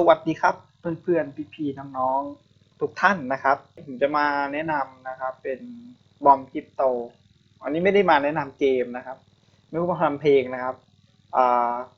สวัสดีครับเพื่อนๆพี่ๆน้องๆทุกท่านนะครับผมจะมาแนะนำนะครับเป็นบอมคริปโตอันนี้ไม่ได้มาแนะนำเกมนะครับ ไม่ว่าทำเพลงนะครับ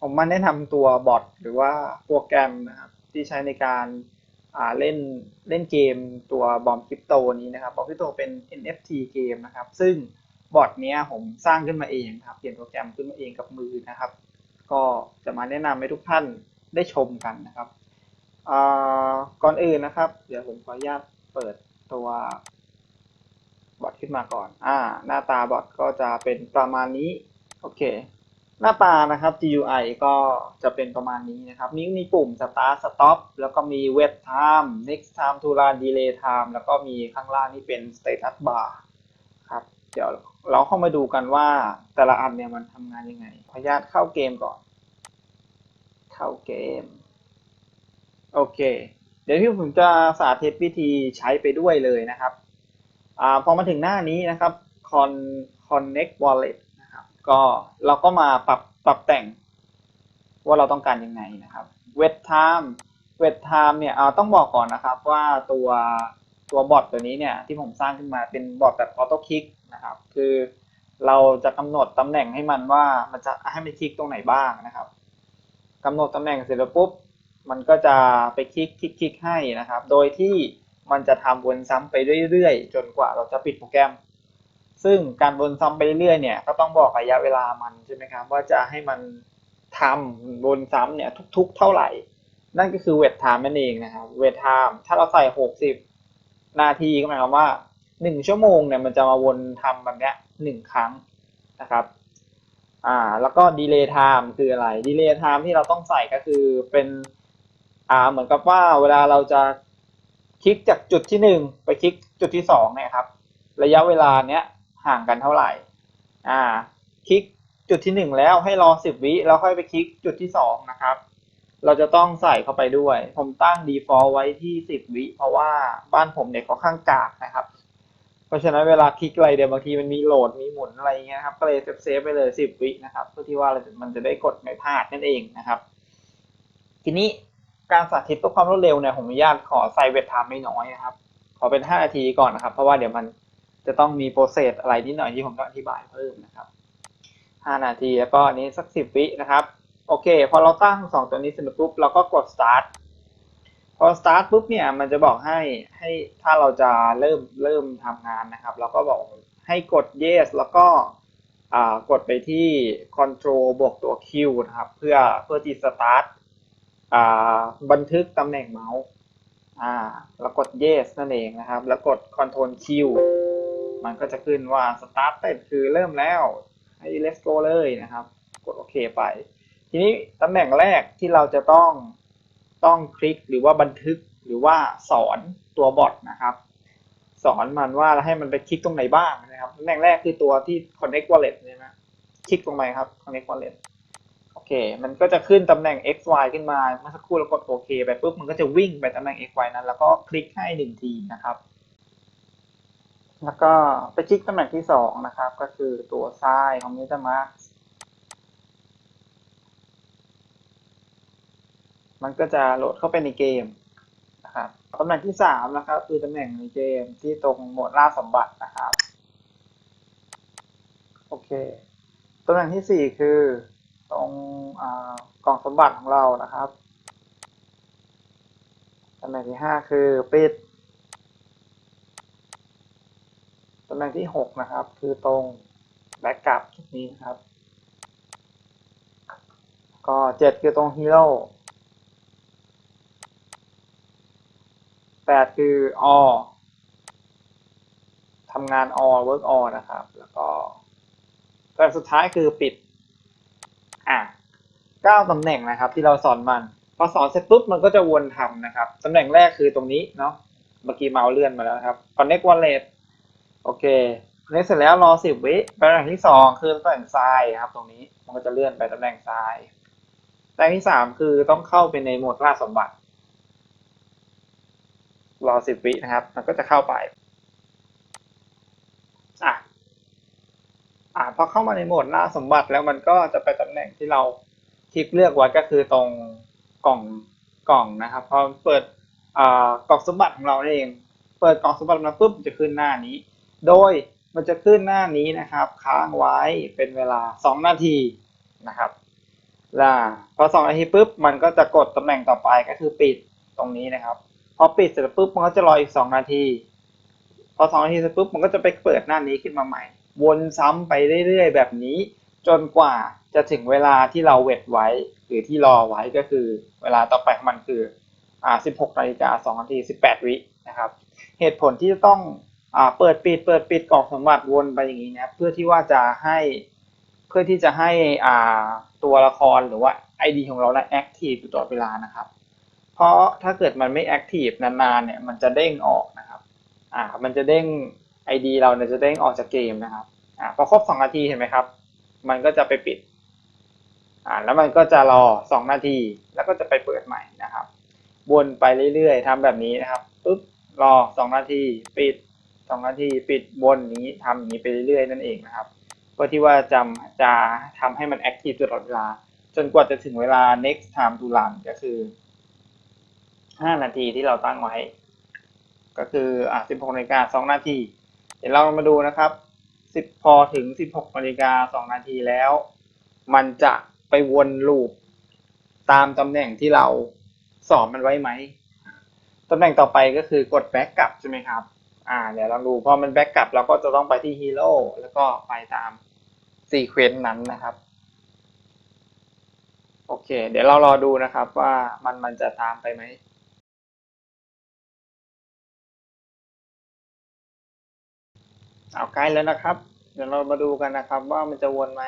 ผมมาแนะนำตัวบอทหรือว่าโปรแกรมนะครับที่ใช้ในการเล่นเล่นเกมตัวบอมคริปโตนี้นะครับบอมคริปโตเป็น NFT เกมนะครับ ซึ่งบอทเนี้ยผมสร้างขึ้นมาเองครับเขียนโปรแกรมขึ้นมาเองกับมือนะครับ ก็จะมาแนะนำให้ทุกท่านได้ชมกันนะครับ ก่อนอื่นนะครับ เดี๋ยวผมขออนุญาตเปิดตัวบอทขึ้นมาก่อน อ่า หน้าตาบอทก็จะเป็นประมาณนี้ โอเค หน้าตานะครับ GUI ก็จะเป็นประมาณนี้นะครับ มีมีปุ่ม start stop แล้วก็มี wait time next time to run delay time แล้วก็มีข้างล่างนี่เป็น status bar ครับ เดี๋ยวเราเข้ามาดูกันว่าแต่ละอันเนี่ยมันทำงานยังไง ขออนุญาตเข้าเกมก่อน เข้าเกม โอเค เดี๋ยวที่ผมจะสาธิตวิธีใช้ไปด้วยเลยนะครับอ่าพอมาถึงหน้านี้นะครับ con connect wallet นะครับ ก็เราก็มาปรับปรับแต่งว่าเราต้องการยังไงนะครับ wait time wait time เนี่ยอ่าต้องบอกก่อนนะครับว่าตัวตัวบอทตัวนี้เนี่ยที่ผมสร้างขึ้นมาเป็นบอทแบบ auto click นะครับ คือเราจะกำหนดตำแหน่งให้มันว่ามันจะให้มันคลิกตรงไหนบ้างนะครับกำหนดตำแหน่งเสร็จแล้วปุ๊บ มันก็จะไปคลิกคลิกคลิกให้นะครับ โดยที่มันจะทำวนซ้ำไปเรื่อยๆ จนกว่าเราจะปิดโปรแกรม ซึ่งการวนซ้ำไปเรื่อยๆเนี่ยก็ต้องบอกระยะเวลามันใช่ไหมครับว่าจะให้มันทำวนซ้ำเนี่ยทุก ๆ เท่าไหร่ นั่นก็คือเวทไทม์นั่นเองนะครับเวทไทม์ถ้าเราใส่ 60 นาทีก็หมายความว่า 1 ชั่วโมงเนี่ยมันจะมาวนทำแบบเนี้ย1ครั้งนะครับอ่าแล้วก็ดีเลย์ไทม์คืออะไรดีเลย์ไทม์ที่เราต้องใส่ก็คือเป็น อ่าเหมือนกับว่าเวลาเราจะคลิกจากจุดที่หนึ่งไปคลิกจุดที่สองเนี่ยครับ ระยะเวลาเนี้ยห่างกันเท่าไหร่อ่าคลิกจุดที่หนึ่งแล้วให้รอสิบวิแล้วค่อยไปคลิกจุดที่สองนะครับ เราจะต้องใส่เข้าไปด้วย ผมตั้ง default ไว้ที่สิบวิเพราะว่าบ้านผมเนี่ยค่อนข้างกากนะครับ เพราะฉะนั้นเวลาคลิกอะไรเดี๋ยวบางทีมันมีโหลดมีหมุนอะไรเงี้ยครับก็เลยเซฟไปเลยสิบวินะครับเพื่อที่ว่ามันจะได้กดไม่พลาดนั่นเองนะครับ ทีนี้ การสาธิตเพื่อความรวดเร็วเนี่ยผมอนุญาตขอใส่เวทไทม์ไม่น้อยนะครับ ขอเป็น 5 นาทีก่อนนะครับ เพราะว่าเดี๋ยวมันจะต้องมีโปรเซสอะไรนิดหน่อยที่ผมต้องอธิบายเพิ่มนะครับ 5 นาทีแล้วก็อันนี้สัก 10 วินะครับ โอเค พอเราตั้ง 2 ตัวนี้เสร็จปุ๊บเราก็กด start พอ start ปุ๊บเนี่ยมันจะบอกให้ให้ถ้าเราจะเริ่มเริ่มทำงานนะครับ เราก็บอกให้กด yes แล้วก็กดไปที่ control บวกตัว Q นะครับ เพื่อเพื่อที่ start บันทึกตำแหน่งเมาส์แล้วกด yes นั่นเองนะครับ แล้วกด control Q มันก็จะขึ้นว่า started คือเริ่มแล้วให้ let's go เลยนะครับ กดโอเคไป ทีนี้ตำแหน่งแรกที่เราจะต้องต้องคลิกหรือว่าบันทึกหรือว่าสอนตัวบอทนะครับสอนมันว่าให้มันไปคลิกตรงไหนบ้างนะครับตำแหน่งแรกคือตัวที่ connect wallet ใช่ไหมคลิกตรงไหนครับ connect wallet โอเค มันก็จะขึ้นตำแหน่ง x y ขึ้นมา เมื่อสักครู่เรากดโอเคไปปุ๊บ มันก็จะวิ่งไปตำแหน่ง x y นั้น แล้วก็คลิกให้หนึ่งทีนะครับ แล้วก็ไปคลิกตำแหน่งที่สองนะครับ ก็คือตัวซ้ายของ MetaMask มันก็จะโหลดเข้าไปในเกมนะครับตำแหน่งที่สามนะครับ คือตำแหน่งในเกมที่ตรงหมดล่าสมบัตินะครับ โอเคตำแหน่งที่สี่คือ ตรงกล่องสมบัติของเรานะครับตำแหน่งที่ห้าคือปิดตำแหน่งที่หกนะครับ คือตรงแบ็กกลับจุดนี้นะครับ ก็เจ็ดคือตรงฮีโร่แปดคือ all ทำงาน all work all นะครับ แล้วก็แต่สุดท้ายคือปิด ก้าตำแหน่งนะครับ ที่เราสอนมัน พอสอนเสร็จปุ๊บมันก็จะวนทำนะครับตำแหน่งแรกคือตรงนี้เนาะเมื่อกี้เมาส์เลื่อนมาแล้วครับ connect wallet โอเคนี้เสร็จแล้วรอสิบวิตำแหน่งที่สองคือตำแหน่งทรายครับ ตรงนี้มันก็จะเลื่อนไปตำแหน่งทรายตำแหน่งที่สามคือต้องเข้าไปในโหมดล่าสมบัติ รอสิบวินะครับ มันก็จะเข้าไปอะอ่าพอเข้ามาในโหมดล่าสมบัติแล้วมันก็จะไปตำแหน่งที่เรา คลิกเลือกไว้ก็คือตรงกล่องกล่องนะครับพอเปิดกล่องสมบัติของเราเอง เปิดกล่องสมบัติมาปุ๊บมันจะขึ้นหน้านี้ โดยมันจะขึ้นหน้านี้นะครับ ค้างไว้เป็นเวลา 2 นาทีนะครับล่ะพอ2นาทีปุ๊บมันก็จะกดตำแหน่งต่อไปก็คือปิดตรงนี้นะครับ พอปิดเสร็จปุ๊บมันก็จะรออีก2นาที พอ2นาทีเสร็จปุ๊บมันก็จะไปเปิดหน้านี้ขึ้นมาใหม่ วนซ้ำไปเรื่อยๆ แบบนี้ จนกว่า จะถึงเวลาที่เราเวทไว้ หรือที่รอไว้ก็คือเวลาต่อไปของมันคืออ่า16นาฬิกา2นาที 18 วินะครับ เหตุผลที่จะต้องอ่าเปิดปิดเปิดปิดกล่องสมบัติวนไปอย่างนี้นะเพื่อที่ว่าจะให้เพื่อที่จะให้อ่าตัวละครหรือว่า ID ของเราเนี่ยแอคทีฟอยู่ตลอดเวลานะครับ เพราะถ้าเกิดมันไม่แอคทีฟนานๆเนี่ยมันจะเด้งออกนะครับอ่ามันจะเด้ง ID เราเนี่ยจะเด้งออกจากเกมนะครับอ่าพอครบสองนาทีเห็นไหมครับ มันก็จะไปปิด อ่าแล้วมันก็จะรอสองนาที แล้วก็จะไปเปิดใหม่นะครับ วนไปเรื่อยๆทำแบบนี้นะครับปุ๊บรอสองนาที ปิดสองนาที ปิดวนนี้ทำอย่างนี้ไปเรื่อยๆ นั่นเองนะครับเพื่อที่ว่าจะจะทำให้มันแอคทีฟตลอดเวลา จนกว่าจะถึงเวลา next time to run ก็คือ 5 นาทีที่เราตั้งไว้ ก็คืออะ16นาฬิกา2นาที เดี๋ยวเรามาดูนะครับ 10 พอถึง 16นาฬิกา2นาทีแล้ว มันจะ ไปวนลูปตามตำแหน่งที่เราสอนมันไว้ไหมตำแหน่งต่อไปก็คือกดแบ็กกลับใช่ไหมครับ อ่า เดี๋ยวเราดูพอมันแบ็กกลับเราก็จะต้องไปที่ฮีโร่แล้วก็ไปตามซีเควนต์นั้นนะครับ โอเค เดี๋ยวเรารอดูนะครับว่ามันมันจะตามไปไหมเอาใกล้แล้วนะครับ เดี๋ยวเรามาดูกันนะครับว่ามันจะวนไหม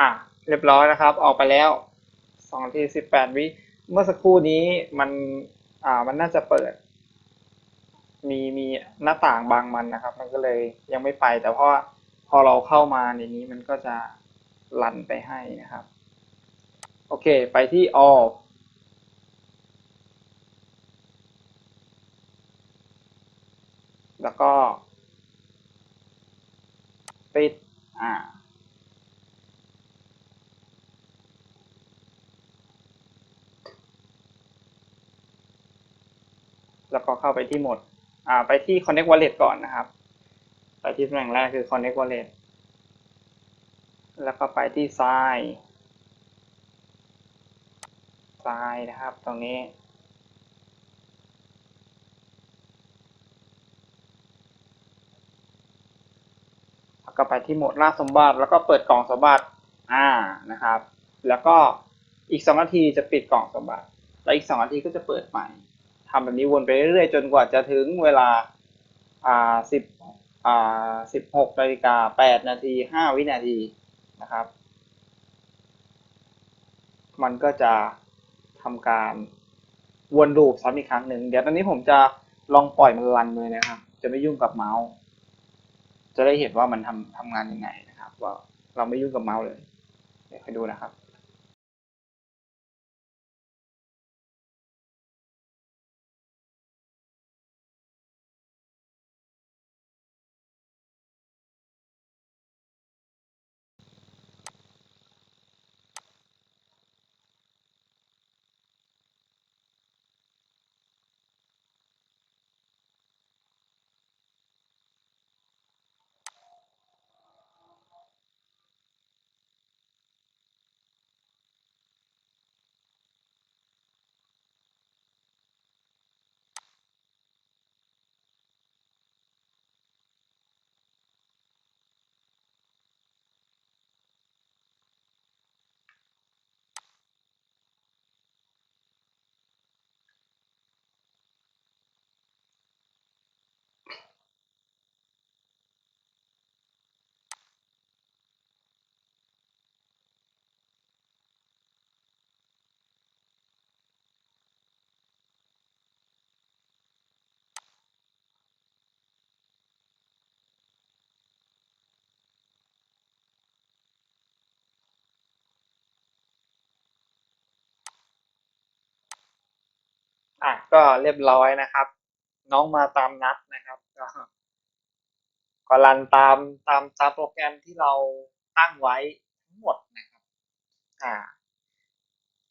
อะ เรียบร้อยนะครับ ออกไปแล้วสองนาทีสิบแปดวิเมื่อสักครู่นี้มันอ่ามันน่าจะเปิด มีมีหน้าต่างบางมันนะครับ มันก็เลยยังไม่ไป แต่พอพอเราเข้ามาในนี้มันก็จะลันไปให้นะครับ โอเค ไปที่ all แล้วก็ ปิด อ่า แล้ว ก็เข้าไปที่โหมดอ่าไปที่ connect wallet ก่อนนะครับ ไปที่ตำแหน่งแรกคือ connect wallet แล้วก็ไปที่ซ้ายซ้ายนะครับ ตรงนี้แล้วก็ไปที่โหมดล่าสมบัติ แล้วก็เปิดกล่องสมบัติอ่านะครับ แล้วก็อีกสองนาทีจะปิดกล่องสมบัติ แล้วอีกสองนาทีก็จะเปิดใหม่ ทำแบบนี้วนไปเรื่อยๆ จนกว่าจะถึงเวลาอ่าสิบอ่าสิบหกนาฬิกาแปดนาทีห้าวินาทีนะครับ มันก็จะทำการวนลูปซ้ำอีกครั้งหนึ่งเดี๋ยวตอนนี้ผมจะลองปล่อยมันรันเลยนะครับ จะไม่ยุ่งกับเมาส์ จะได้เห็นว่ามันทำทำงานยังไงนะครับ ว่าเราไม่ยุ่งกับเมาส์เลย เดี๋ยวให้ดูนะครับ อะก็เรียบร้อยนะครับ น้องมาตามนัดนะครับ ก็ก็รันตามตามตามโปรแกรมที่เราตั้งไว้ทั้งหมดนะครับอ่า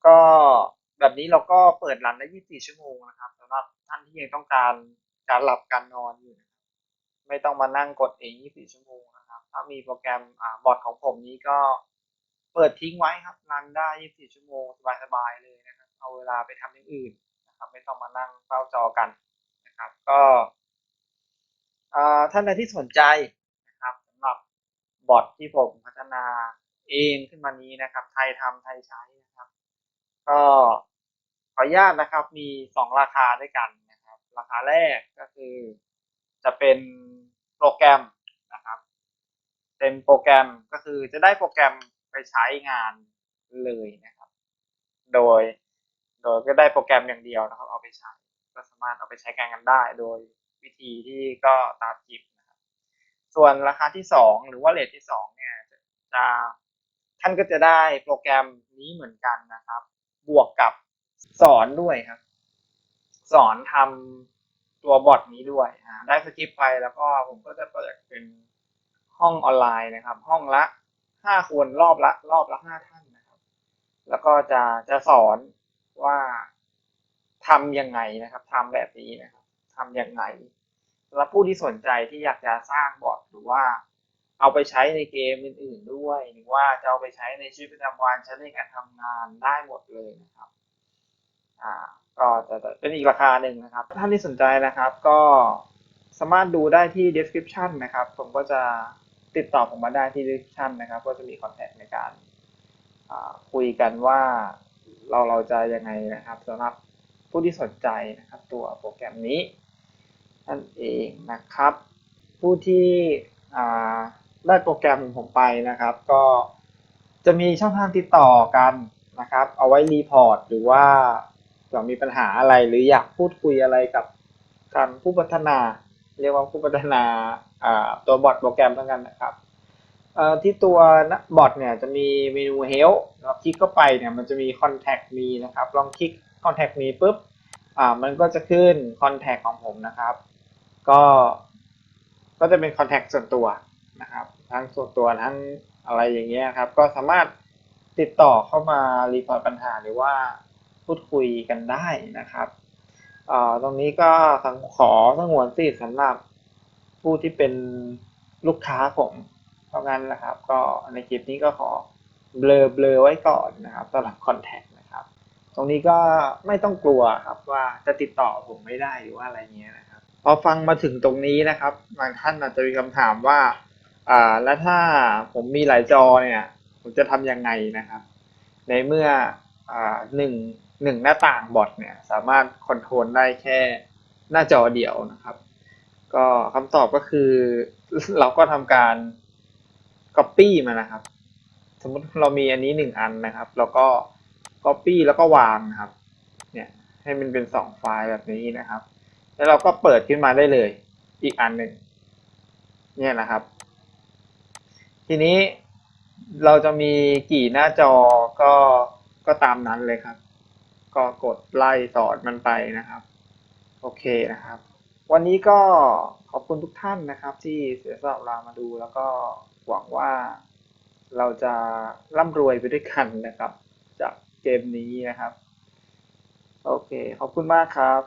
ก็แบบนี้เราก็เปิดรันได้ 24 ชั่วโมงนะครับสำหรับท่านที่ยังต้องการการหลับการนอนอยู่นะครับไม่ต้องมานั่งกดเอง 24 ชั่วโมงนะครับ ถ้ามีโปรแกรมอ่าบอทของผมนี้ก็เปิดทิ้งไว้ครับรันได้ 24 ชั่วโมงสบายๆเลยนะครับ เอาเวลาไปทำอย่างอื่น นะครับไม่ต้องมานั่งเฝ้าจอกันนะครับก็ท่านใดที่สนใจนะครับสำหรับบอทที่ผมพัฒนาเองขึ้นมานี้นะครับ ไทยทำไทยใช้นะครับ ก็ขออนุญาตนะครับมีสองราคาด้วยกันนะครับ ราคาแรกก็คือจะเป็นโปรแกรมนะครับเป็นโปรแกรมก็คือจะได้โปรแกรมไปใช้งานเลยนะครับ โดย โดยก็ได้โปรแกรมอย่างเดียวนะครับ เอาไปใช้ ก็สามารถเอาไปใช้งานกันได้ โดยวิธีที่ก็ตามคลิปนะครับ ส่วนราคาที่สองหรือว่าเลทที่สองเนี่ยจะท่านก็จะได้โปรแกรมนี้เหมือนกันนะครับ บวกกับสอนด้วยครับ สอนทำตัวบอทนี้ด้วยได้สคริปต์ไปแล้วก็ผมก็จะเปิดเป็นห้องออนไลน์นะครับ ห้องละห้าคนรอบละ รอบละห้าท่านนะครับ แล้วก็จะจะสอน ว่าทำยังไงนะครับทำแบบนี้นะครับทำยังไงสำหรับผู้ที่สนใจที่อยากจะสร้างบอทหรือว่าเอาไปใช้ในเกมอื่น ๆด้วย หรือว่าจะเอาไปใช้ในชีวิตประจำวันใช้ในการทำงานได้หมดเลยนะครับอ่าก็จะเป็นอีกราคาหนึ่งนะครับ ท่านที่สนใจนะครับก็สามารถดูได้ที่ description นะครับ ผมก็จะติดต่อผมมาได้ที่ description นะครับ ก็จะมีคอนแทคในการอ่าคุยกันว่า เราเราจะยังไงนะครับสำหรับผู้ที่สนใจนะครับตัวโปรแกรมนี้นั่นเองนะครับ ผู้ที่ได้โปรแกรมของผมไปนะครับ ก็จะมีช่องทางติดต่อกันนะครับ เอาไว้รีพอร์ตหรือว่าเผื่อมีปัญหาอะไรหรืออยากพูดคุยอะไรกับทางผู้พัฒนา เรียกว่าผู้พัฒนาตัวบอทโปรแกรมทั้งกันนะครับ ที่ตัวบอทเนี่ยจะมีเมนู help เราคลิกเข้าไปเนี่ยมันจะมี contact me นะครับ ลองคลิก contact me ปุ๊บอ่ามันก็จะขึ้น contact ของผมนะครับ ก็ก็จะเป็นคอนแทคส่วนตัวนะครับ ทั้งส่วนตัวทั้งอะไรอย่างเงี้ยครับ ก็สามารถติดต่อเข้ามารีพอร์ตปัญหาหรือว่าพูดคุยกันได้นะครับอ่อตรงนี้ก็สังขอสงวนสิทธิ์สำหรับผู้ที่เป็นลูกค้าผม เพราะงั้นนะครับ ก็ในคลิปนี้ก็ขอเบลอเบลอไว้ก่อนนะครับสำหรับคอนแทคนะครับ ตรงนี้ก็ไม่ต้องกลัวครับว่าจะติดต่อผมไม่ได้หรือว่าอะไรเงี้ยนะครับ พอฟังมาถึงตรงนี้นะครับบางท่านอาจจะมีคำถามว่าอ่าแล้วถ้าผมมีหลายจอเนี่ยผมจะทำยังไงนะครับ ในเมื่ออ่าหนึ่งหนึ่งหน้าต่างบอทเนี่ยสามารถคอนโทรลได้แค่หน้าจอเดียวนะครับ ก็คำตอบก็คือเราก็ทำการ Copy มานะครับ สมมติเรามีอันนี้หนึ่งอันนะครับ แล้วก็ Copy แล้วก็วางนะครับ เนี่ยให้มันเป็นสองไฟล์แบบนี้นะครับ แล้วเราก็เปิดขึ้นมาได้เลย อีกอันหนึ่งเนี่ยนะครับ ทีนี้เราจะมีกี่หน้าจอก็ก็ตามนั้นเลยครับ ก็กดไล่สอนมันไปนะครับ โอเคนะครับ วันนี้ก็ขอบคุณทุกท่านนะครับ ที่เสียสละเวลามาดูแล้วก็ หวังว่าเราจะร่ำรวยไปด้วยกันนะครับ จากเกมนี้นะครับ โอเค ขอบคุณมากครับ